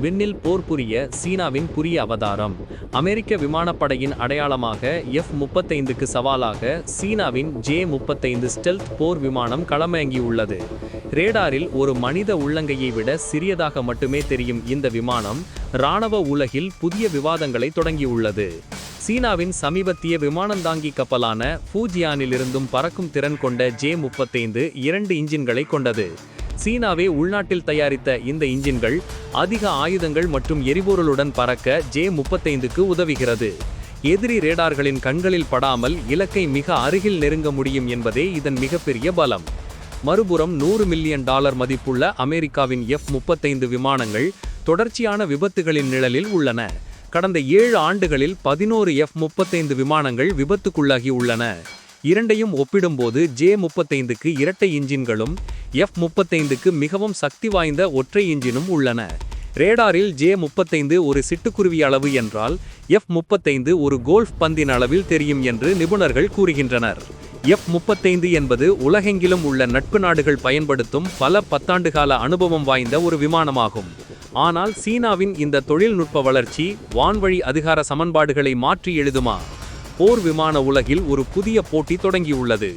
விண்ணில் போர் புரிய சீனாவின் புரிய அவதாரம். அமெரிக்க விமானப்படையின் அடையாளமாக எஃப் முப்பத்தைந்துக்கு சவாலாக சீனாவின் ஜே முப்பத்தைந்து ஸ்டெல்த் போர் விமானம் களமிறங்கியுள்ளது. ரேடாரில் ஒரு மனித உள்ளங்கையை விட சிறியதாக மட்டுமே தெரியும் இந்த விமானம். இராணுவ உலகில் புதிய விவாதங்களை தொடங்கியுள்ளது. சீனாவின் சமீபத்திய விமானந்தாங்கி கப்பலான ஃபூஜியானிலிருந்தும் பறக்கும் திறன் கொண்ட ஜே முப்பத்தைந்து இரண்டு இன்ஜின்களை கொண்டது. சீனாவே உள்நாட்டில் தயாரித்த இந்த இன்ஜின்கள் அதிக ஆயுதங்கள் மற்றும் எரிபொருளுடன் பறக்க ஜே முப்பத்தைந்துக்கு உதவுகிறது. எதிரி ரேடார்களின் கண்களில் படாமல் இலக்கை மிக அருகில் நெருங்க முடியும் என்பதே இதன் மிகப்பெரிய பலம். மறுபுறம் நூறு மில்லியன் டாலர் மதிப்புள்ள அமெரிக்காவின் எஃப் முப்பத்தைந்து விமானங்கள் தொடர்ச்சியான விபத்துகளின் நிழலில் உள்ளன. கடந்த ஏழு ஆண்டுகளில் பதினோரு எஃப் முப்பத்தைந்து விமானங்கள் விபத்துக்குள்ளாகி உள்ளன. இரண்டையும் ஒப்பிடும்போது ஜே முப்பத்தைந்துக்கு இரட்டை இன்ஜின்களும் எஃப் முப்பத்தைந்துக்கு மிகவும் சக்தி வாய்ந்த ஒற்றை இன்ஜினும் உள்ளன. ரேடாரில் ஜே முப்பத்தைந்து ஒரு சிட்டுக்குருவி அளவு என்றால் எஃப் முப்பத்தைந்து ஒரு கோல்ஃப் பந்தின் அளவில் தெரியும் என்று நிபுணர்கள் கூறுகின்றனர். எஃப் முப்பத்தைந்து என்பது உலகெங்கிலும் உள்ள நட்பு நாடுகள் பயன்படுத்தும் பல பத்தாண்டுகால அனுபவம் வாய்ந்த ஒரு விமானமாகும். ஆனால் சீனாவின் இந்த தொழில்நுட்ப வளர்ச்சி வான்வழி அதிகார சமன்பாடுகளை மாற்றி எழுதுமா? போர் விமான உலகில் ஒரு புதிய போட்டி தொடங்கியுள்ளது.